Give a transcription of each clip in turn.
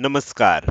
नमस्कार.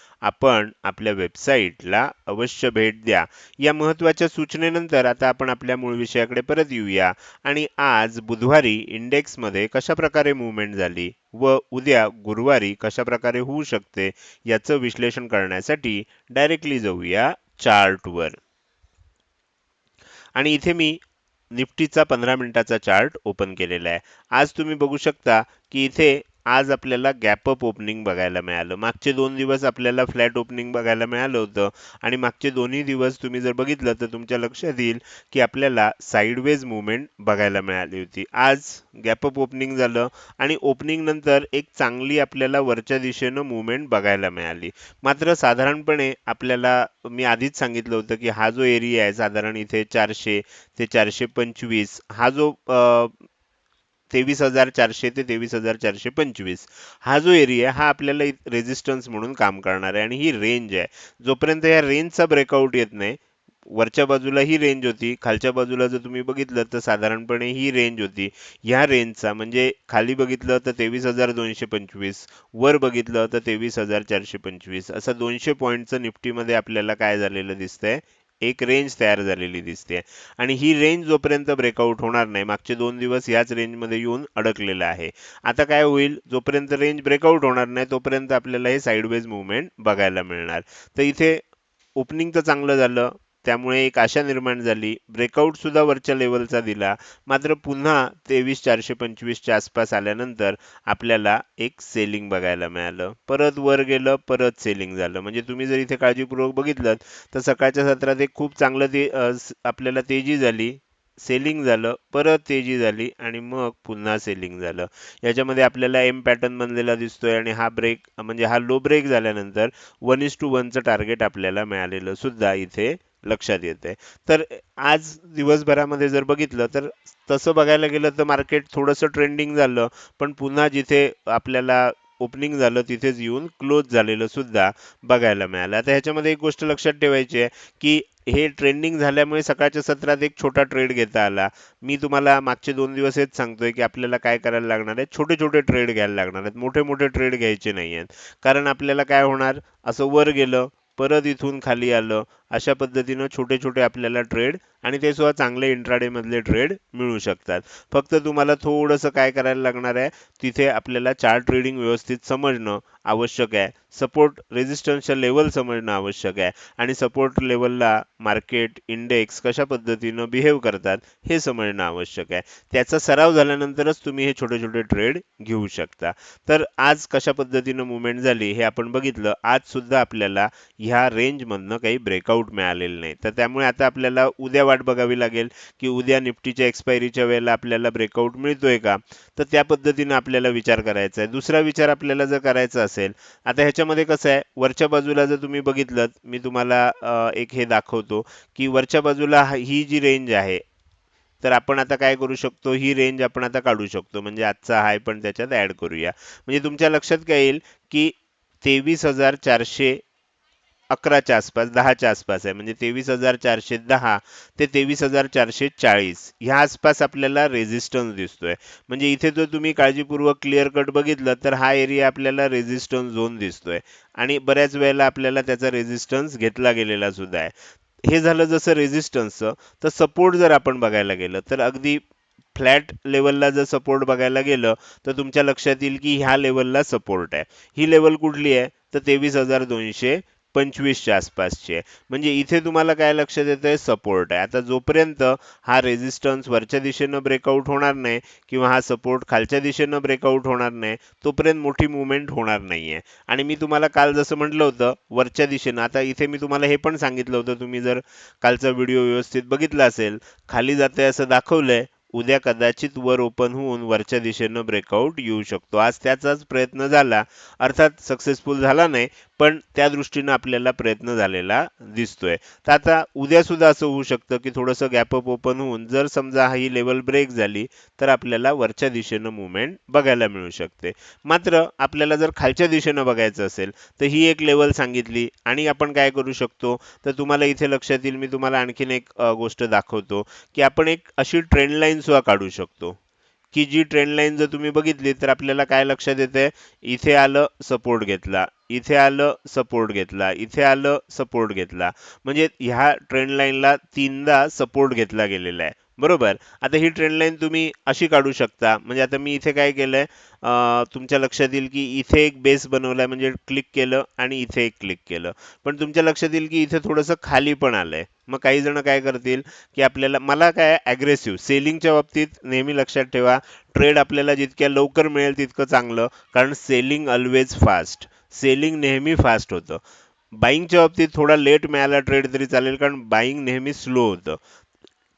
आपण आपल्या वेबसाईटला अवश्य भेट द्या. या महत्त्वाच्या सूचनेनंतर आता आपण आपल्या मूळ विषयाकडे परत येऊया. आणि आज बुधवारी इंडेक्समध्ये कशाप्रकारे मुवमेंट झाली व उद्या गुरुवारी कशा प्रकारे होऊ शकते याचं विश्लेषण करण्यासाठी डायरेक्टली जाऊया चार्टवर आणि इथे मी निफ्टीचा पंधरा मिनिटाचा चार्ट ओपन केलेला आहे. आज तुम्ही बघू शकता की इथे आज आपल्याला गॅपअप ओपनिंग बघायला मिळालं. मागचे दोन दिवस आपल्याला फ्लॅट ओपनिंग बघायला मिळालं होतं. आणि मागचे दोन्ही दिवस तुम्ही जर बघितलं तर तुमच्या लक्षात येईल की आपल्याला साईडवेज मुवमेंट बघायला मिळाली होती. आज गॅपअप ओपनिंग झालं आणि ओपनिंग नंतर एक चांगली आपल्याला वरच्या दिशेनं मुवमेंट बघायला मिळाली. मात्र साधारणपणे आपल्याला मी आधीच सांगितलं होतं की हा जो एरिया आहे साधारण इथे चारशे ते चारशे पंचवीस हा जो तेवीस हजार चारशे ते तेवीस हजार चारशे पंचवीस. हा जो एरिया आहे हा आपल्याला रेझिस्टन्स म्हणून काम करणार आहे आणि ही रेंज आहे. जोपर्यंत या रेंजचा ब्रेकआउट येत नाही वरच्या बाजूला ही रेंज होती खालच्या बाजूला जर तुम्ही बघितलं तर साधारणपणे ही रेंज होती. ह्या रेंजचा म्हणजे खाली बघितलं तर तेवीस हजार दोनशे पंचवीस. वर बघितलं तर तेवीस हजार चारशे पंचवीस. असं दोनशे पॉईंटचं निफ्टीमध्ये आपल्याला काय झालेलं दिसतंय? एक रेंज तयार झालेली दिसते. आणि ही रेंज जोपर्यंत ब्रेकआउट होणार नाही मागचे दोन दिवस याच रेंजमध्ये येऊन अडकलेलं आहे. आता काय होईल? जोपर्यंत रेंज ब्रेकआउट होणार नाही तोपर्यंत आपल्याला हे साईडवेज मुवमेंट बघायला मिळणार. तर इथे ओपनिंग तर चांगलं झालं त्यामुळे एक आशा निर्माण झाली. ब्रेकआउट सुद्धा वरच्या लेवलचा दिला. मात्र पुन्हा तेवीस चारशे पंचवीसच्या आसपास आल्यानंतर आपल्याला एक सेलिंग बघायला मिळालं. परत वर गेलं परत सेलिंग झालं. म्हणजे तुम्ही जर इथे काळजीपूर्वक बघितलं तर सकाळच्या सत्रात एक खूप चांगलं ते आपल्याला तेजी झाली. सेलिंग झालं परत तेजी झाली आणि मग पुन्हा सेलिंग झालं. याच्यामध्ये आपल्याला एम पॅटर्न बनलेला दिसतोय आणि हा ब्रेक म्हणजे हा लो ब्रेक झाल्यानंतर वन इज टू वनचं टार्गेट आपल्याला मिळालेलं सुद्धा इथे लक्षात येते. तर आज दिवसभरामध्ये जर बघितलं तर तसं बघायला गेलं तर मार्केट थोडंसं ट्रेंडिंग झालं पण पुन्हा जिथे आपल्याला ओपनिंग झालं तिथेच येऊन क्लोज झालेलं सुद्धा बघायला मिळालं. आता ह्याच्यामध्ये एक गोष्ट लक्षात ठेवायची आहे की हे ट्रेंडिंग झाल्यामुळे सकाळच्या सत्रात एक छोटा ट्रेड घेता आला. मी तुम्हाला मागचे दोन दिवस हेच सांगतोय की आपल्याला काय करायला लागणार आहे छोटे छोटे ट्रेड घ्यायला लागणार आहेत. मोठे मोठे ट्रेड घ्यायचे नाही आहेत. कारण आपल्याला काय होणार? असं वर गेलं परत इथून खाली आलं अशा पद्धतीनं छोटे छोटे आपल्याला ट्रेड आणि ते सुद्धा चांगले इंट्राडे मधले ट्रेड मिळू शकतात. फक्त तुम्हाला थोडंसं काय करायला लागणार आहे तिथे आपल्याला चार्ट ट्रेडिंग व्यवस्थित समजणं आवश्यक आहे. सपोर्ट रेजिस्टन्सच्या लेवल समजणं आवश्यक आहे. आणि सपोर्ट लेवलला मार्केट इंडेक्स कशा पद्धतीनं बिहेव करतात हे समजणं आवश्यक आहे. त्याचा सराव झाल्यानंतरच तुम्ही हे छोटे छोटे ट्रेड घेऊ शकता. तर आज कशा पद्धतीनं मुवमेंट झाली हे आपण बघितलं. आज सुद्धा आपल्याला ह्या रेंजमधनं काही ब्रेकआउट मिळालेलं नाही. तर त्यामुळे आता आपल्याला उद्या वाट बघावी लागेल की उद्या निफ्टीच्या एक्सपायरीच्या वेळेला आपल्याला ब्रेकआउट मिळतोय का? तर त्या पद्धतीनं आपल्याला विचार करायचा आहे. दुसरा विचार आपल्याला जर करायचा असेल आता ह्याच्यामध्ये कसं आहे वरच्या बाजूला जर तुम्ही बघितलं मी तुम्हाला एक हे दाखवतो की वरच्या बाजूला ही जी रेंज आहे तर आपण आता काय करू शकतो? ही रेंज आपण आता काढू शकतो. म्हणजे आजचा हाय पण त्याच्यात ऍड करूया. म्हणजे तुमच्या लक्षात काय येईल की तेवीस हजार चारशे अकराच्या आसपास दहाच्या आसपास आहे. म्हणजे तेवीस हजार चारशे दहा ते तेवीस हजार चारशे चाळीस ह्या आसपास आपल्याला रेझिस्टन्स दिसतोय. म्हणजे इथे जर तुम्ही काळजीपूर्वक क्लिअर कट बघितलं तर हा एरिया आपल्याला रेझिस्टन्स झोन दिसतोय. आणि बऱ्याच वेळेला आपल्याला त्याचा रेझिस्टन्स घेतला गेलेला सुद्धा आहे. हे झालं जसं रेझिस्टन्सचं तर सपोर्ट जर आपण बघायला गेलं तर अगदी फ्लॅट लेवलला जर सपोर्ट बघायला गेलं तर तुमच्या लक्षात येईल की ह्या लेवलला सपोर्ट आहे. ही लेवल कुठली आहे? तर तेवीस हजार दोनशे पंचवीसच्या आसपासची. आहे म्हणजे इथे तुम्हाला काय लक्षात येत आहे सपोर्ट आहे. आता जोपर्यंत हा रेझिस्टन्स वरच्या दिशेनं ब्रेकआउट होणार नाही किंवा हा सपोर्ट खालच्या दिशेनं ब्रेकआउट होणार नाही तोपर्यंत मोठी मुवमेंट होणार नाहीये. आणि मी तुम्हाला काल जसं म्हटलं होतं वरच्या दिशेनं आता इथे मी तुम्हाला हे पण सांगितलं होतं तुम्ही जर कालचा व्हिडिओ व्यवस्थित बघितला असेल खाली जाते असं दाखवलंय उद्या कदाचित वर ओपन होऊन वरच्या दिशेनं ब्रेकआउट येऊ शकतो. आज त्याचाच प्रयत्न झाला अर्थात सक्सेसफुल झाला नाही पण त्या दृष्टीनं आपल्याला प्रयत्न झालेला दिसतोय. तर आता उद्या सुद्धा असं होऊ शकतं की थोडंसं गॅपअप ओपन होऊन जर समजा ही लेवल ब्रेक झाली तर आपल्याला वरच्या दिशेनं मुवमेंट बघायला मिळू शकते. मात्र आपल्याला जर खालच्या दिशेनं बघायचं असेल तर ही एक लेवल सांगितली आणि आपण काय करू शकतो? तर तुम्हाला इथे लक्षात येईल मी तुम्हाला आणखीन एक गोष्ट दाखवतो की आपण एक अशी ट्रेंड लाईन सुद्धा काढू शकतो. की जी ट्रेंड लाईन जर तुम्ही बघितली तर आपल्याला काय लक्षात येते इथे आलं सपोर्ट घेतला. इथे आलं सपोर्ट घेतला. इथे आलं सपोर्ट घेतला. म्हणजे ह्या ट्रेंड लाईनला तीनदा सपोर्ट घेतला गेलेला आहे. बरोबर. आता ही ट्रेंड लाईन तुम्ही अशी काढू शकता. म्हणजे आता मी इथे काय केलंय तुमच्या लक्षात येईल की इथे एक बेस बनवलाय म्हणजे क्लिक केलं आणि इथे एक क्लिक केलं. पण तुमच्या लक्षात येईल की इथे थोडंसं खाली पण आलंय. मग काही जण काय करतील की आपल्याला मला काय ॲग्रेसिव्ह सेलिंगच्या बाबतीत नेहमी लक्षात ठेवा ट्रेड आपल्याला जितक्या लवकर मिळेल तितकं चांगलं. कारण सेलिंग ऑलवेज फास्ट सेलिंग नेहमी फास्ट होतं. बाईंगच्या बाबतीत थोडा लेट मिळाला ट्रेड तरी चालेल कारण बाईंग नेहमी स्लो होतं.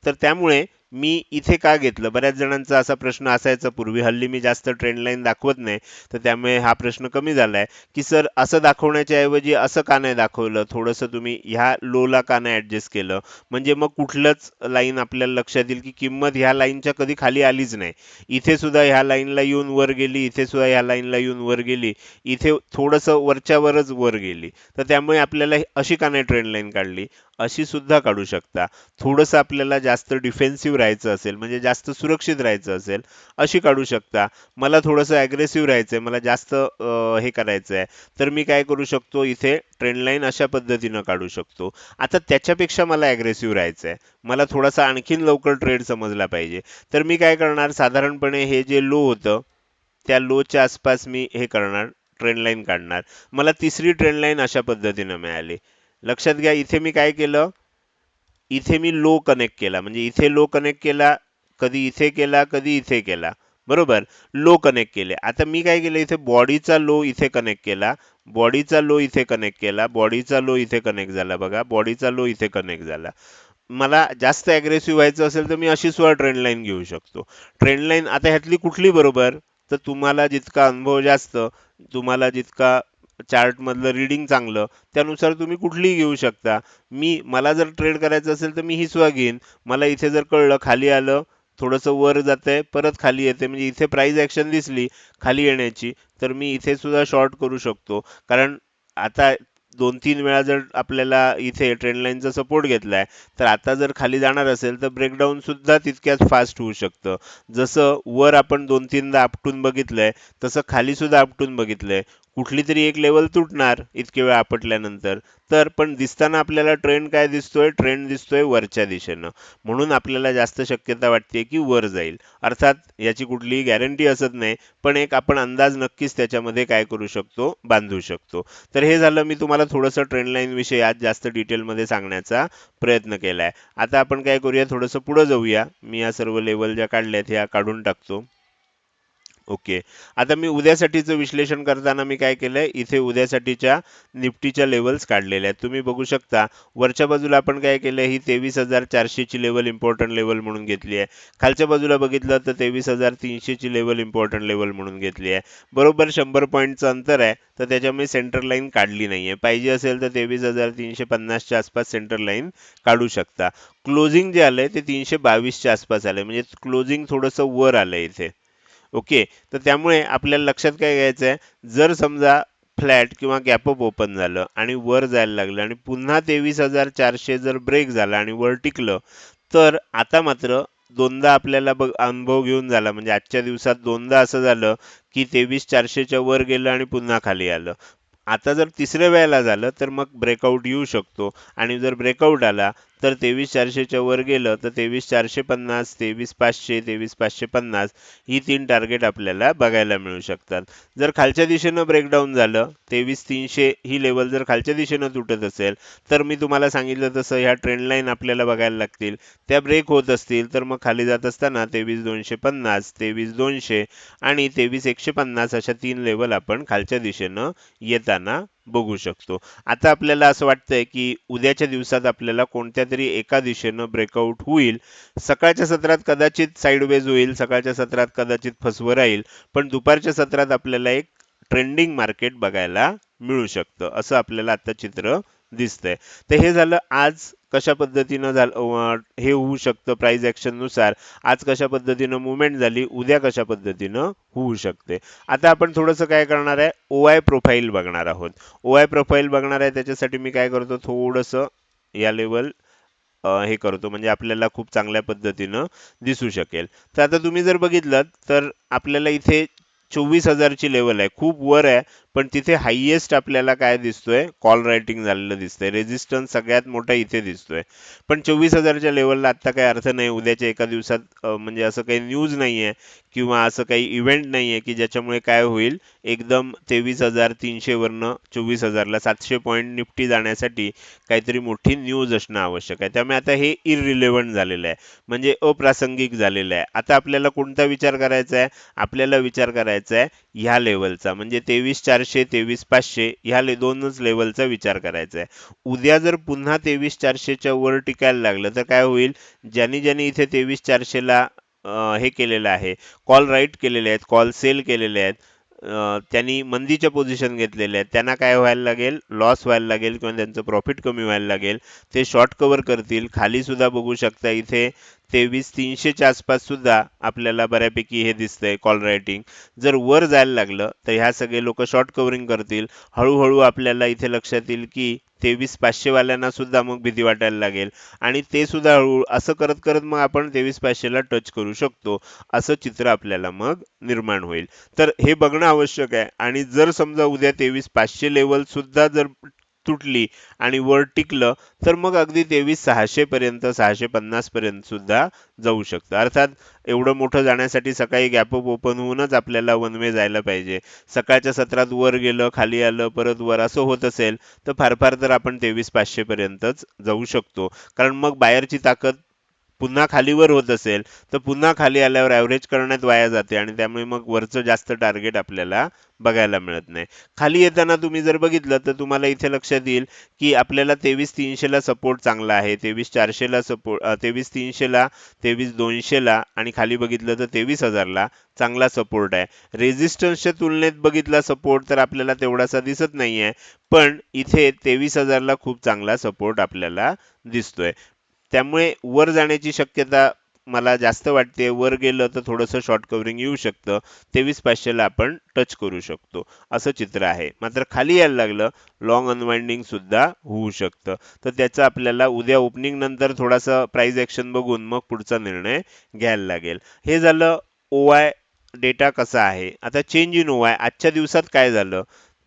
तर त्यामुळे मी इथे का घेतलं? बऱ्याच जणांचा असा प्रश्न असायचा पूर्वी हल्ली मी जास्त ट्रेंड लाईन दाखवत नाही तर त्यामुळे हा प्रश्न कमी झालाय. की सर असं दाखवण्याच्या ऐवजी असं का नाही दाखवलं? थोडंसं तुम्ही ह्या लोला का नाही ॲडजस्ट केलं? म्हणजे मग कुठलंच लाईन आपल्याला लक्षात येईल की किंमत ह्या लाईनच्या कधी खाली आलीच नाही. इथे सुद्धा ह्या लाईनला येऊन वर गेली इथे सुद्धा ह्या लाईनला येऊन वर गेली इथे थोडंसं वरच्यावरच वर गेली. तर त्यामुळे आपल्याला अशी का नाही ट्रेंड लाईन काढली? अशी सुद्धा काढू शकता. थोडंसं आपल्याला जास्त डिफेन्सिव्ह राहायचं असेल म्हणजे जास्त सुरक्षित राहायचं असेल अशी काढू शकता. मला थोडंसं ॲग्रेसिव्ह राहायचं आहे मला जास्त हे करायचं आहे तर मी काय करू शकतो इथे ट्रेंडलाईन अशा पद्धतीनं काढू शकतो. आता त्याच्यापेक्षा मला ॲग्रेसिव्ह राहायचं आहे मला थोडासा आणखीन लवकर ट्रेड समजला पाहिजे. तर मी काय करणार साधारणपणे हे जे लो होतं त्या लोच्या आसपास मी हे करणार ट्रेंडलाईन काढणार. मला तिसरी ट्रेंडलाईन अशा पद्धतीनं मिळाली. लक्षात घ्या इथे मी काय केलं? इथे मी लो कनेक्ट केला. म्हणजे इथे लो कनेक्ट केला कधी इथे केला कधी इथे केला. बरोबर? लो कनेक्ट केले. आता मी काय केलं? इथे बॉडीचा लो इथे कनेक्ट केला. बॉडीचा लो इथे कनेक्ट केला. बॉडीचा लो इथे कनेक्ट झाला बघा. बॉडीचा लो इथे कनेक्ट झाला. मला जास्त ॲग्रेसिव्ह व्हायचं असेल तर मी अशी सुद्धा ट्रेंड लाईन घेऊ शकतो. ट्रेंड लाईन आता ह्यातली कुठली बरोबर? तर तुम्हाला जितका अनुभव जास्त तुम्हाला जितका चार्ट मधलं रिडिंग चांगलं त्यानुसार तुम्ही कुठलीही घेऊ शकता. मी मला जर ट्रेड करायचं असेल तर मी हिसवा घेईन. मला इथे जर कळलं खाली आलं थोडंसं वर जाते परत खाली येते म्हणजे इथे प्राईज ऍक्शन दिसली खाली येण्याची तर मी इथे सुद्धा शॉर्ट करू शकतो. कारण आता दोन तीन वेळा जर आपल्याला इथे ट्रेंडलाईनचा लाईनचा सपोर्ट घेतलाय तर आता जर खाली जाणार असेल तर ब्रेकडाऊनसुद्धा तितक्याच फास्ट होऊ शकतं. जसं वर आपण दोन तीनदा आपटून बघितलंय तसं खाली सुद्धा आपटून बघितलंय. कुठली तरी एक लेवल तुटणार इतके वेळ आपटल्यानंतर. तर पण दिसताना आपल्याला ट्रेंड काय दिसतोय? ट्रेंड दिसतोय वरच्या दिशेनं. म्हणून आपल्याला जास्त शक्यता वाटते की वर जाईल. अर्थात याची कुठलीही गॅरंटी असत नाही पण एक आपण अंदाज नक्कीच त्याच्यामध्ये काय करू शकतो? बांधू शकतो. तर हे झालं मी तुम्हाला थोडंसं ट्रेंड लाईनविषयी आज जास्त डिटेलमध्ये सांगण्याचा प्रयत्न केला आहे आता आपण काय करूया? थोडंसं पुढं जाऊया. मी या सर्व लेवल ज्या काढल्यात ह्या काढून टाकतो. ओके. आता मी उद्यासाठीचं विश्लेषण करताना मी काय केलंय? इथे उद्यासाठीच्या निफ्टीच्या लेवल्स काढलेल्या आहेत. तुम्ही बघू शकता वरच्या बाजूला आपण काय केलंय? ही तेवीस हजार चारशेची लेवल इम्पॉर्टंट लेवल म्हणून घेतली आहे. खालच्या बाजूला बघितलं तर तेवीस हजार तीनशेची लेवल इम्पॉर्टंट लेवल म्हणून घेतली आहे. बरोबर शंभर पॉईंटचं अंतर आहे तर त्याच्यामुळे सेंटर लाईन काढली नाहीये. पाहिजे असेल तर तेवीस हजार तीनशे पन्नासच्या आसपास सेंटर लाईन काढू शकता. क्लोजिंग जे आलंय ते तीनशे बावीसच्या आसपास आलंय. म्हणजे क्लोजिंग थोडंसं वर आलंय इथे. ओके? तर त्यामुळे आपल्याला लक्षात काय घ्यायचं आहे जर समजा फ्लॅट किंवा गॅपअप ओपन झालं आणि वर जायला लागलं आणि पुन्हा तेवीस हजार चारशे जर ब्रेक झाला आणि वर टिकलं तर आता मात्र दोनदा आपल्याला बघ अनुभव घेऊन झाला. म्हणजे आजच्या दिवसात दोनदा असं झालं की तेवीस चारशेच्या वर गेलं आणि पुन्हा खाली आलं. आता जर तिसऱ्या वेळेला झालं तर मग ब्रेकआउट येऊ शकतो. आणि जर ब्रेकआउट आला तर तेवीस चारशेच्या वर गेलं तर तेवीस चारशे पन्नास तेवीस पाचशे तेवीस पाचशे पन्नास ही तीन टार्गेट आपल्याला बघायला मिळू शकतात. जर खालच्या दिशेनं ब्रेकडाऊन झालं तेवीस तीनशे ही लेवल जर खालच्या दिशेनं तुटत असेल तर मी तुम्हाला सांगितलं तसं ह्या ट्रेंडलाईन आपल्याला बघायला लागतील. त्या ब्रेक होत असतील तर मग खाली जात असताना तेवीस दोनशे पन्नास तेवीस दोनशे आणि तेवीस एकशे पन्नास अशा तीन लेवल आपण खालच्या दिशेनं येताना बघू शकतो. आता आपल्याला असं वाटतंय की उद्याच्या दिवसात आपल्याला कोणत्या तरी एका दिशेनं ब्रेकआउट होईल. सकाळच्या सत्रात कदाचित साईडवेज होईल सकाळच्या सत्रात कदाचित फसवं राहील पण दुपारच्या सत्रात आपल्याला एक ट्रेंडिंग मार्केट बघायला मिळू शकतं असं आपल्याला आता चित्र दिसतंय. तर हे झालं आज कशा पद्धतीनं झालं हे होऊ शकतं प्राईज ॲक्शननुसार आज कशा पद्धतीनं मुवमेंट झाली उद्या कशा पद्धतीनं होऊ शकते. आता आपण थोडंसं काय करणार आहे ओ आय प्रोफाईल बघणार आहोत. ओ आय प्रोफाईल बघणार आहे त्याच्यासाठी मी काय करतो थोडंसं या लेवल हे करतो. म्हणजे आपल्याला खूप चांगल्या पद्धतीनं दिसू शकेल. तर आता तुम्ही जर बघितलं तर आपल्याला इथे चोवीस हजारची लेवल आहे. खूप वर आहे. पण तिथे हायेस्ट आपल्याला काय दिसतोय? कॉल रायटिंग झालेलं दिसतंय. रेजिस्टन्स सगळ्यात मोठा इथे दिसतोय. पण चोवीस हजारच्या लेवलला आत्ता काही अर्थ नाही. उद्याच्या एका दिवसात म्हणजे असं काही न्यूज नाही आहे किंवा असं काही इव्हेंट नाही आहे की ज्याच्यामुळे काय होईल? एकदम तेवीस हजार तीनशेवरनं चोवीस हजारला सातशे पॉईंट निफ्टी जाण्यासाठी काहीतरी मोठी न्यूज असणं आवश्यक आहे. त्यामुळे आता हे इरिलेव्हंट झालेलं आहे. म्हणजे अप्रासंगिक झालेलं आहे. आता आपल्याला कोणता विचार करायचा आहे? आपल्याला विचार करायचा आहे ह्या लेवलचा म्हणजे तेवीस चार चारशे तेवीस पाचशे ह्या ले दोनच लेवलचा विचार करायचा आहे. उद्या जर पुन्हा तेवीस चारशेच्या वर टिकायला लागलं तर काय होईल? ज्यांनी ज्यांनी इथे तेवीस चारशेला हे केलेलं आहे कॉल राईट केलेले आहेत कॉल सेल केलेले आहेत त्यांनी मंदीच्या पोझिशन घेतलेल्या आहेत. त्यांना काय व्हायला लागेल? लॉस व्हायला लागेल किंवा त्यांचं प्रॉफिट कमी व्हायला लागेल. ते शॉर्ट कव्हर करतील. खाली सुद्धा बघू शकता इथे तेवीस तीनशेच्या आसपास सुद्धा आपल्याला बऱ्यापैकी हे दिसतंय कॉल रायटिंग जर वर जायला लागलं तर ह्या सगळे लोक शॉर्ट कव्हरिंग करतील. हळूहळू आपल्याला इथे लक्षात येईल की तेवीस पाचशेवाल्यांना सुद्धा मग भीती वाटायला लागेल. आणि ते सुद्धा हळूहळू असं करत करत मग आपण तेवीस पाचशेला टच करू शकतो. असं चित्र आपल्याला मग निर्माण होईल. तर हे बघणं आवश्यक आहे. आणि जर समजा उद्या तेवीस पाचशे लेवल सुद्धा जर तुटली आणि वर टिकलं तर मग अगदी तेवीस सहाशे पर्यंत सहाशे पन्नास पर्यंत सुद्धा जाऊ शकतं. अर्थात एवढं मोठं जाण्यासाठी सकाळी गॅपअप ओपन होऊनच आपल्याला वन वे जायला पाहिजे. सकाळच्या सत्रात वर गेलं खाली आलं परत वर असं होत असेल तर फार फार तर आपण तेवीस पाचशे पर्यंतच जाऊ शकतो. कारण मग बाहेरची ताकद पुन्हा खालीवर होत असेल तर पुन्हा खाली आल्यावर ॲव्हरेज करण्यात वाया जाते आणि त्यामुळे मग वरचं जास्त टार्गेट आपल्याला बघायला मिळत नाही. खाली येताना तुम्ही जर बघितलं तर तुम्हाला इथे लक्षात येईल की आपल्याला तेवीस तीनशेला सपोर्ट चांगला आहे. तेवीस चारशेला सपोर्ट तेवीस तीनशेला तेवीस दोनशेला आणि खाली बघितलं तर तेवीस हजारला चांगला सपोर्ट आहे. रेजिस्टन्सच्या तुलनेत बघितला सपोर्ट तर आपल्याला तेवढासा दिसत नाही आहे पण इथे तेवीस हजारला खूप चांगला सपोर्ट आपल्याला दिसतोय. त्यामुळे वर जाण्याची शक्यता मला जास्त वाटते. वर गेलं तर थोडंसं शॉर्ट कव्हरिंग येऊ शकतं. तेवीस पाचशेला आपण टच करू शकतो. असं चित्र आहे. मात्र खाली यायला लागलं लॉंग अनवाइंडिंग सुद्धा होऊ शकतं. तर त्याचा आपल्याला उद्या ओपनिंग नंतर थोडासा प्राईज ऍक्शन बघून मग पुढचा निर्णय घ्यायला लागेल. हे झालं ओ आय डेटा कसा आहे? आता चेंज इन ओ आय आजच्या दिवसात काय झालं?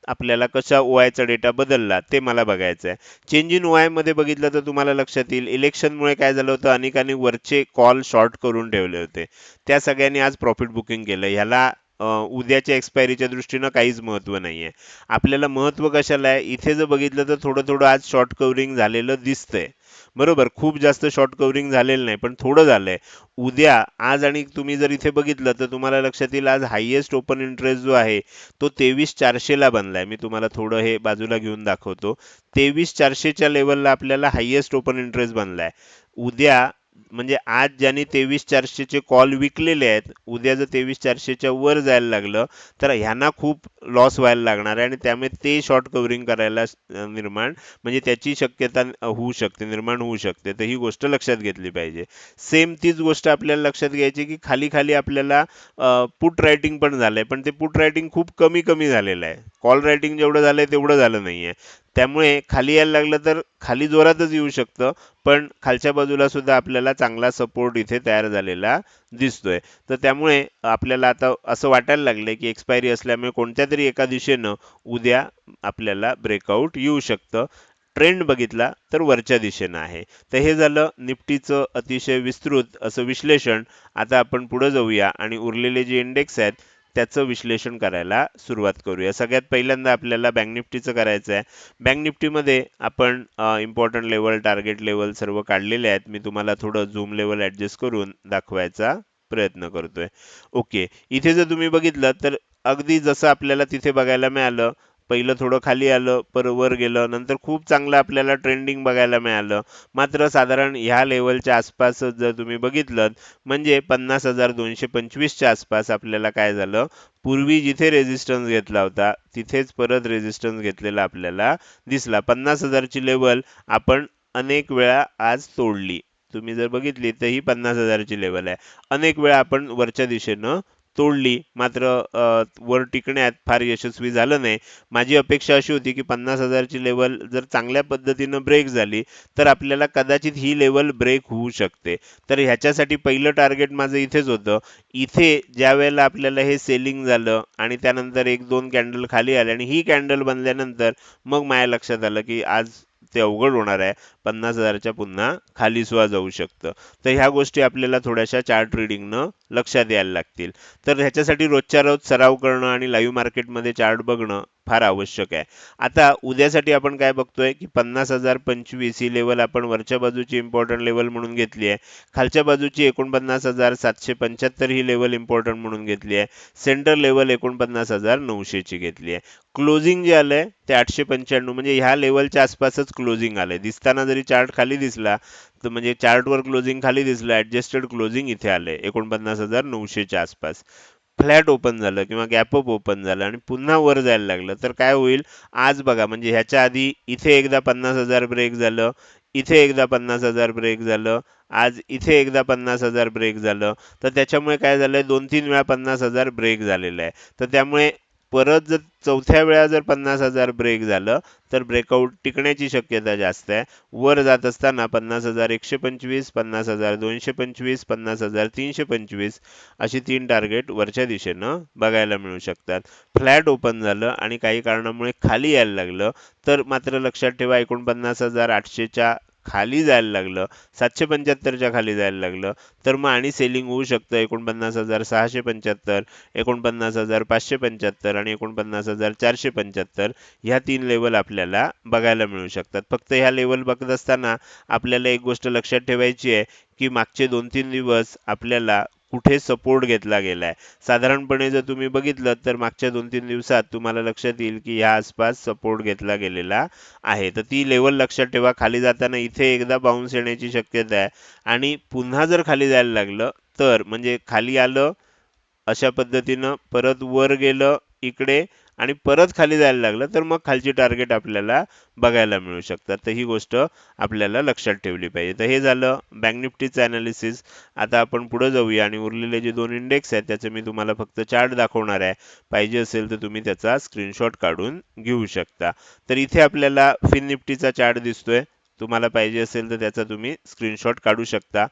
आपल्याला कशा ओ आयचा डेटा बदलला ते मला बघायचं आहे चेंज इन ओआयमध्ये बघितलं तर तुम्हाला लक्षात येईल इलेक्शनमुळे काय झालं होतं? अनेकांनी वरचे कॉल शॉर्ट करून ठेवले होते. त्या सगळ्यांनी आज प्रॉफिट बुकिंग केलं. ह्याला उद्याच्या एक्सपायरीच्या दृष्टीनं काहीच महत्त्व नाही आहे आपल्याला महत्त्व कशाला आहे? इथे जर बघितलं तर थोडं थोडं आज शॉर्ट कवरिंग झालेलं दिसतंय. बरोबर खूप जास्त शॉर्ट कव्हरिंग झालेलं नाही पण थोडं झालंय. उद्या आज आणि तुम्ही जर इथे बघितलं तर तुम्हाला लक्षात येईल आज हायेस्ट ओपन इंटरेस्ट जो आहे तो तेवीस चारशेला बनलाय. मी तुम्हाला थोडं हे बाजूला घेऊन दाखवतो. तेवीस चारशेच्या लेवलला आपल्याला हायेस्ट ओपन इंटरेस्ट बनला आहे उद्या म्हणजे आज ज्यांनी तेवीस चारशेचे कॉल विकलेले आहेत उद्या जर तेवीस चारशेच्या वर जायला लागलं तर ह्यांना खूप लॉस व्हायला लागणार आहे आणि त्यामुळे ते शॉर्ट कव्हरिंग करायला निर्माण म्हणजे त्याची शक्यता होऊ शकते निर्माण होऊ शकते. तर ही गोष्ट लक्षात घेतली पाहिजे. सेम तीच गोष्ट आपल्याला लक्षात घ्यायची की खाली खाली आपल्याला पुट रायटिंग पण झालंय पण ते पुट रायटिंग खूप कमी कमी झालेलं आहे. कॉल रायटिंग जेवढं झालंय तेवढं झालं नाहीये. त्यामुळे खाली यायला लागलं तर खाली जोरातच येऊ शकतं पण खालच्या बाजूला सुद्धा आपल्याला चांगला सपोर्ट इथे तयार झालेला दिसतोय. तर त्यामुळे आपल्याला आता असं वाटायला लागलंय की एक्सपायरी असल्यामुळे कोणत्या तरी एका दिशेनं उद्या आपल्याला ब्रेकआउट येऊ शकतं. ट्रेंड बघितला तर वरच्या दिशेनं आहे. तर हे झालं निफ्टीचं अतिशय विस्तृत असं विश्लेषण. आता आपण पुढे जाऊया आणि उरलेले जे इंडेक्स आहेत त्याचं विश्लेषण करायला सुरुवात करूया. सगळ्यात पहिल्यांदा आपल्याला बँक निफ्टीचं करायचं आहे. बँक निफ्टीमध्ये आपण इम्पॉर्टंट लेवल टार्गेट लेवल सर्व काढलेले आहेत. मी तुम्हाला थोडं झूम लेवल ॲडजस्ट करून दाखवायचा प्रयत्न करतोय. ओके इथे जर तुम्ही बघितलं तर अगदी जसं आपल्याला तिथे बघायला मिळालं पहिलं थोडं खाली आलं पर वर गेलं नंतर खूप चांगलं आपल्याला ट्रेंडिंग बघायला मिळालं. मात्र साधारण ह्या लेवलच्या आसपास जर तुम्ही बघितलं म्हणजे पन्नास हजार दोनशे पंचवीसच्या आसपास आपल्याला काय झालं? पूर्वी जिथे रेझिस्टन्स घेतला होता तिथेच परत रेझिस्टन्स घेतलेला आपल्याला दिसला. पन्नास हजारची लेवल आपण अनेक वेळा आज तोडली. तुम्ही जर बघितली तर ही पन्नास हजारची लेवल आहे. अनेक वेळा आपण वरच्या दिशेनं तोडली. मात्र वर टिकण्यात फार यशस्वी झालं नाही. माझी अपेक्षा अशी होती की पन्नास हजारची लेवल जर चांगल्या पद्धतीनं ब्रेक झाली तर आपल्याला कदाचित ही लेवल ब्रेक होऊ शकते. तर ह्याच्यासाठी पहिलं टार्गेट माझं इथेच होतं. इथे ज्या वेळेला आपल्याला हे सेलिंग झालं आणि त्यानंतर एक दोन कॅन्डल खाली आले आणि ही कॅन्डल बनल्यानंतर मग माझ्या लक्षात आलं की आज ते अवघड होणार आहे. पन्नास हजारच्या पुन्हा खाली सुद्धा जाऊ शकतं. तर ह्या गोष्टी आपल्याला थोड्याशा चार्ट रिडिंगनं लक्षात यायला लागतील. तर ह्याच्यासाठी रोजच्या रोज सराव करणं आणि लाईव्ह मार्केटमध्ये चार्ट बघणं फार आवश्यक आहे. आता उद्यासाठी आपण काय बघतोय की पन्नास हजार पंचवीस ही लेवल आपण वरच्या बाजूची इम्पॉर्टंट लेवल म्हणून घेतली आहे. खालच्या बाजूची एकोणपन्नास हजार सातशे पंच्याहत्तर ही लेवल इम्पॉर्टंट म्हणून घेतली आहे. सेंटर लेवल एकोणपन्नास हजार नऊशेची घेतली आहे. क्लोजिंग जे आलंय ते आठशे पंच्याण्णव म्हणजे ह्या लेवलच्या आसपासच क्लोजिंग आलंय. दिसताना जरी चार्ट खाली दिसला तर म्हणजे चार्टवर क्लोजिंग खाली दिसलं ॲडजस्टेड क्लोजिंग इथे आलंय. एकोणपन्नास हजार नऊशेच्या आसपास. फ्लॅट ओपन झालं किंवा गॅपअप ओपन झालं आणि पुन्हा वर जायला लागलं तर काय होईल? आज बघा म्हणजे ह्याच्या आधी इथे एकदा पन्नास हजार ब्रेक झालं इथे एकदा पन्नास हजार ब्रेक झालं आज इथे एकदा पन्नास हजार ब्रेक झालं. तर त्याच्यामुळे काय झालं दोन तीन वेळा पन्नास हजार ब्रेक झालेलं आहे. तर त्यामुळे परत जर चौथ्या वेळा जर पन्नास हजार ब्रेक झालं तर ब्रेकआउट टिकण्याची शक्यता जास्त आहे. वर जात असताना पन्नास हजार एकशे पंचवीस पन्नास हजार दोनशे पंचवीस पन्नास हजार तीनशे पंचवीस अशी तीन टार्गेट वरच्या दिशेनं बघायला मिळू शकतात. फ्लॅट ओपन झालं आणि काही कारणामुळे खाली यायला लागलं तर मात्र लक्षात ठेवा एकोणपन्नास हजार आठशेच्या खाली जायला लागलं सातशे पंच्याहत्तरच्या खाली जायला लागलं तर मग आणि सेलिंग होऊ शकतं एकोणपन्नास हजार सहाशे पंच्याहत्तर एकोणपन्नास हजार पाचशे पंच्याहत्तर आणि एकोणपन्नास हजार चारशे पंच्याहत्तर ह्या तीन लेवल आपल्याला बघायला मिळू शकतात. फक्त ह्या लेवल बघत असताना आपल्याला एक गोष्ट लक्षात ठेवायची आहे की मागचे दोन तीन दिवस आपल्याला कुठे सपोर्ट घेतला गेलाय? साधारणपणे जर तुम्ही बघितलं तर मागच्या दोन तीन दिवसात तुम्हाला लक्षात येईल की ह्या आसपास सपोर्ट घेतला गेलेला आहे. तर ती लेवल लक्षात ठेवा. खाली जाताना इथे एकदा बाउन्स येण्याची शक्यता आहे. आणि पुन्हा जर खाली जायला लागलं तर म्हणजे खाली आलं अशा पद्धतीनं परत वर गेलं इकडे आणि परत खाली जायला लागलं तर मग खालची टार्गेट आपल्याला बघायला मिळू शकतात. तर ही गोष्ट आपल्याला लक्षात ठेवली पाहिजे. तर हे झालं बँक निफ्टीचं अनालिसिस आता आपण पुढे जाऊया आणि उरलेले जे दोन इंडेक्स आहेत त्याचं मी तुम्हाला फक्त चार्ट दाखवणार आहे. पाहिजे असेल तर तुम्ही त्याचा स्क्रीनशॉट काढून घेऊ शकता. तर इथे आपल्याला फिन निफ्टीचा चार्ट दिसतोय. तुम्हाला पाहिजे असेल तर त्याचा तुम्ही स्क्रीनशॉट काढू शकता.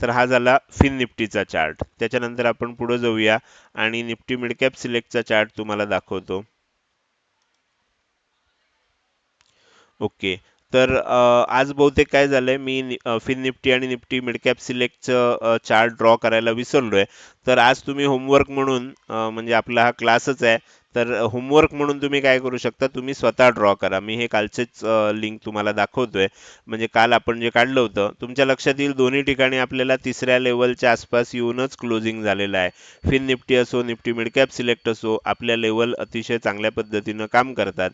तर हा झाला फिन निफ्टीचा चार्ट. त्याच्यानंतर आपण पुढे जाऊया आणि निफ्टी मिडकॅप सिलेक्टचा चार्ट तुम्हाला दाखवतो. ओके. तर आज बहुतेक काय झालंय मी फिन निफ्टी आणि निफ्टी मिडकॅप सिलेक्टचं चार्ट ड्रॉ करायला विसरलोय. तर आज तुम्ही होमवर्क म्हणून म्हणजे आपला हा क्लासच आहे तर होमवर्क म्हणून तुम्ही काय करू शकता? तुम्ही स्वतः ड्रॉ करा. मी हे कालचेच लिंक तुम्हाला दाखवतोय. म्हणजे काल आपण जे काढलं होतं तुमच्या लक्षात येईल दोन्ही ठिकाणी आपल्याला तिसऱ्या लेवलच्या आसपास येऊनच क्लोजिंग झालेलं आहे. फिन निफ्टी असो निफ्टी मिडकॅप सिलेक्ट असो आपल्या लेवल अतिशय चांगल्या पद्धतीनं काम करतात.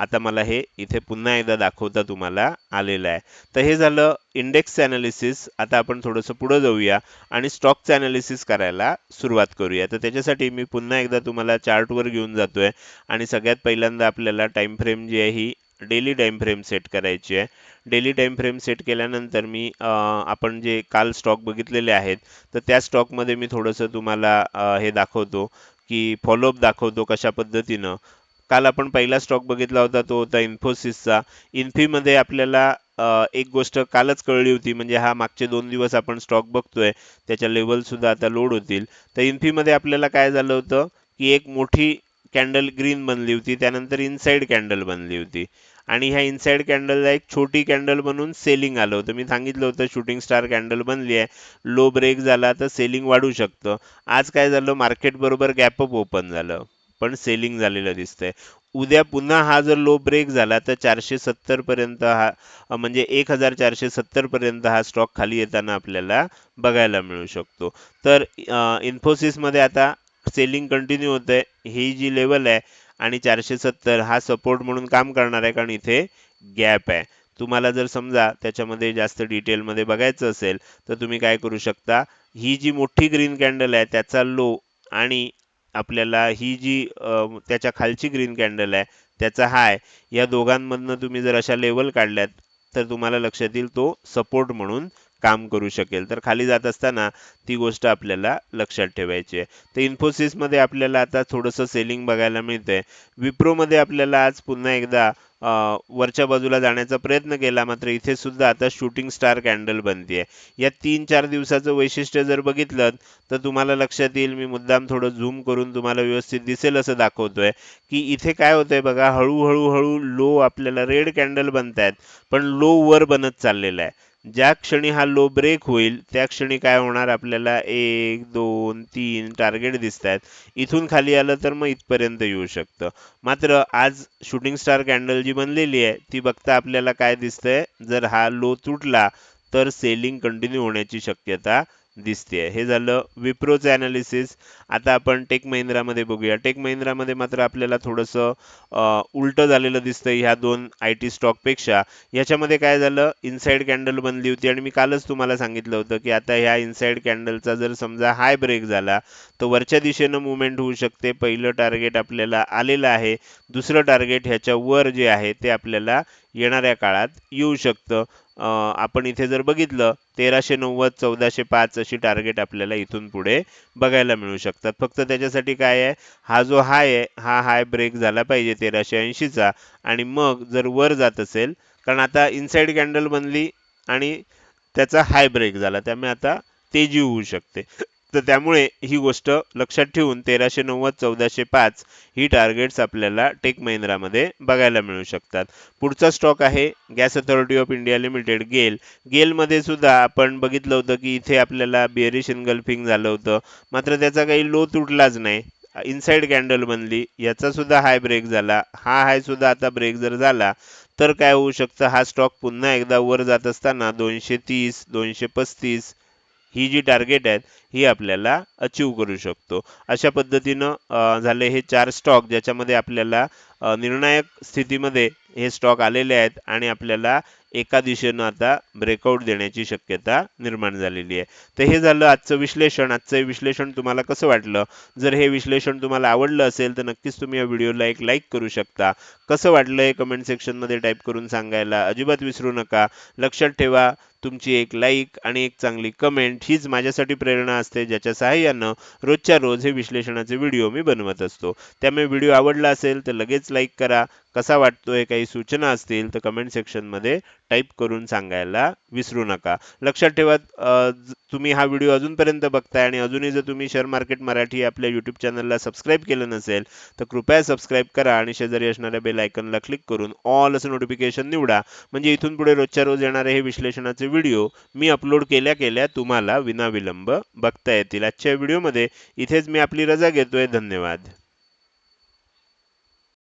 आता मला हे इथे पुन्हा एकदा दाखवता तुम्हाला आलेलं आहे. तर हे झालं इंडेक्सचं अनालिसिस आता आपण थोडंसं पुढं जाऊया आणि स्टॉकचं अनालिसिस करायला सुरुवात करूया. तर त्याच्यासाठी मी पुन्हा एकदा तुम्हाला चार्टवर घेऊन जातोय. आणि सगळ्यात पहिल्यांदा आपल्याला टाईम फ्रेम जी आहे ही डेली टाईम फ्रेम सेट करायची आहे. डेली टाईम फ्रेम सेट केल्यानंतर मी आपण जे काल स्टॉक बघितलेले आहेत तर त्या स्टॉकमध्ये मी थोडंसं तुम्हाला हे दाखवतो की फॉलोअप दाखवतो कशा पद्धतीनं. काल आपण पहिला स्टॉक बघितला होता तो होता इन्फोसिसचा इन्फीमध्ये आपल्याला एक गोष्ट कालच कळली होती म्हणजे हा मागचे दोन दिवस आपण स्टॉक बघतोय त्याच्या लेवल सुद्धा आता लोड होतील. तर इन्फीमध्ये आपल्याला काय झालं होतं की एक मोठी कॅन्डल ग्रीन बनली होती त्यानंतर इनसाइड कॅन्डल बनली होती. आणि ह्या इनसाइड कॅन्डलला एक छोटी कॅन्डल बनून सेलिंग आलं होतं. मी सांगितलं होतं शूटिंग स्टार कॅन्डल बनली आहे. लो ब्रेक झाला तर सेलिंग वाढू शकतं. आज काय झालं मार्केट बरोबर गॅपअप ओपन झालं. पण सेलिंग झालेलं दिसतंय. उद्या पुन्हा हा जर लो ब्रेक झाला तर चारशे सत्तर पर्यंत हा म्हणजे एक हजार चारशे सत्तर पर्यंत हा स्टॉक खाली येताना आपल्याला बघायला मिळू शकतो. तर इन्फोसिसमध्ये आता सेलिंग कंटिन्यू होत आहे ही जी लेवल आहे आणि चारशे सत्तर हा सपोर्ट म्हणून काम करणार आहे कारण इथे गॅप आहे. तुम्हाला जर समजा त्याच्यामध्ये जास्त डिटेलमध्ये बघायचं असेल तर तुम्ही काय करू शकता? ही जी मोठी ग्रीन कॅन्डल आहे त्याचा लो आणि आपल्याला ही जी त्याच्या खालची ग्रीन कॅन्डल आहे त्याचा हाय या दोघांमधनं तुम्ही जर अशा लेवल काढल्यात तर तुम्हाला लक्षात येईल तो सपोर्ट म्हणून काम करू शकेल. तर खाली जात असताना ती गोष्ट आपल्याला लक्षात ठेवायची आहे. तर इन्फोसिसमध्ये आपल्याला आता थोडंसं सेलिंग बघायला मिळतंय. विप्रोमध्ये आपल्याला आज पुन्हा एकदा वरच्या बाजूला जाण्याचा प्रयत्न केला मात्र इथे सुद्धा आता शूटिंग स्टार कॅन्डल बनते या तीन चार दिवसाचं वैशिष्ट्य जर बघितलं तर तुम्हाला लक्षात येईल मी मुद्दाम थोडं झूम करून तुम्हाला व्यवस्थित दिसेल असं दाखवतोय की इथे काय होतंय बघा हळूहळू हळू लो आपल्याला रेड कॅन्डल बनतायत पण लो वर बनत चाललेला आहे. ज्या क्षणी हा लो ब्रेक होईल त्या क्षणी काय होणार? आपल्याला एक दोन तीन टार्गेट दिसत आहेत इथून खाली आलं तर मग इथपर्यंत येऊ शकतं. मात्र आज शूटिंग स्टार कॅन्डल जी बनलेली आहे ती बघता आपल्याला काय दिसतंय? जर हा लो तुटला तर सेलिंग कंटिन्यू होण्याची शक्यता दिसते हे झालं विप्रोचं ॲनालिसिस आता आपण टेक महिंद्रामध्ये बघूया. टेक महिंद्रामध्ये मात्र आपल्याला थोडंसं उलटं झालेलं दिसतं ह्या दोन आय टी स्टॉकपेक्षा. याच्यामध्ये काय झालं? इनसाइड कॅन्डल बनली होती आणि मी कालच तुम्हाला सांगितलं होतं की आता ह्या इनसाइड कॅन्डलचा जर समजा हाय ब्रेक झाला तर वरच्या दिशेनं मुवमेंट होऊ शकते. पहिलं टार्गेट आपल्याला आलेलं आहे. दुसरं टार्गेट ह्याच्या वर जे आहे ते आपल्याला येणाऱ्या काळात येऊ शकतं. आपण इथे जर बघितलं तेराशे नव्वद चौदाशे पाच अशी टार्गेट आपल्याला इथून पुढे बघायला मिळू शकतात. फक्त त्याच्यासाठी काय आहे? हा जो हाय आहे हा हाय ब्रेक झाला पाहिजे तेराशे ऐंशीचा आणि मग जर वर जात असेल कारण आता इनसाईड कॅन्डल बनली आणि त्याचा हाय ब्रेक झाला त्यामुळे आता तेजी होऊ शकते. तर त्यामुळे ही गोष्ट लक्षात ठेवून तेराशे नव्वद चौदाशे पाच ही टार्गेट्स आपल्याला टेक महिंद्रामध्ये बघायला मिळू शकतात. पुढचा स्टॉक आहे gas authority of India limited GAIL गेलमध्ये सुद्धा आपण बघितलं होतं की इथे आपल्याला बेरिश इनगल्फिंग झालं होतं. मात्र त्याचा काही लो तुटलाच नाही. इनसाइड कॅन्डल बनली. याचा सुद्धा हाय ब्रेक झाला. हा हाय सुद्धा आता ब्रेक जर झाला तर काय होऊ शकतं? हा स्टॉक पुन्हा एकदा वर जात असताना दोनशे तीस दोनशे पस्तीस ही जी टार्गेट आहेत ही आपल्याला अचीव करू शकतो. अशा पद्धतीनं झाले हे चार स्टॉक ज्याच्यामध्ये आपल्याला निर्णायक स्थितीमध्ये हे स्टॉक आलेले आहेत आणि आपल्याला एका दिशेनं आता ब्रेकआउट देण्याची शक्यता निर्माण झालेली आहे. तर हे झालं आजचं विश्लेषण. आजचं हे विश्लेषण तुम्हाला कसं वाटलं? जर हे विश्लेषण तुम्हाला आवडलं असेल तर नक्कीच तुम्ही या व्हिडिओला एक लाईक करू शकता. कसं वाटलं हे कमेंट सेक्शनमध्ये टाईप करून सांगायला अजिबात विसरू नका. लक्षात ठेवा तुमची एक लाईक आणि एक चांगली कमेंट हीच माझ्यासाठी प्रेरणा असते ज्याच्या सहाय्यानं रोजच्या रोज हे विश्लेषणाचे व्हिडिओ मी बनवत असतो. त्यामुळे व्हिडिओ आवडला असेल तर लगेच लाईक करा. कसा वाटतोय काही सूचना असतील तर कमेंट सेक्शनमध्ये टाईप करून सांगायला विसरू नका. लक्षात ठेवा तुम्ही हा व्हिडिओ अजूनपर्यंत बघताय आणि अजूनही जर तुम्ही शेअर मार्केट मराठी आपल्या यूट्यूब चॅनलला सबस्क्राईब केलं नसेल तर कृपया सबस्क्राईब करा आणि शेजारी असणाऱ्या बेल आयकनला क्लिक करून ऑल असं नोटिफिकेशन निवडा. म्हणजे इथून पुढे रोजच्या रोज येणारे हे विश्लेषणाचे व्हिडिओ मी अपलोड केल्या केल्या तुम्हाला विनाविलंब बघता येतील. आजच्या व्हिडिओमध्ये इथेच मी आपली रजा घेतोय. धन्यवाद.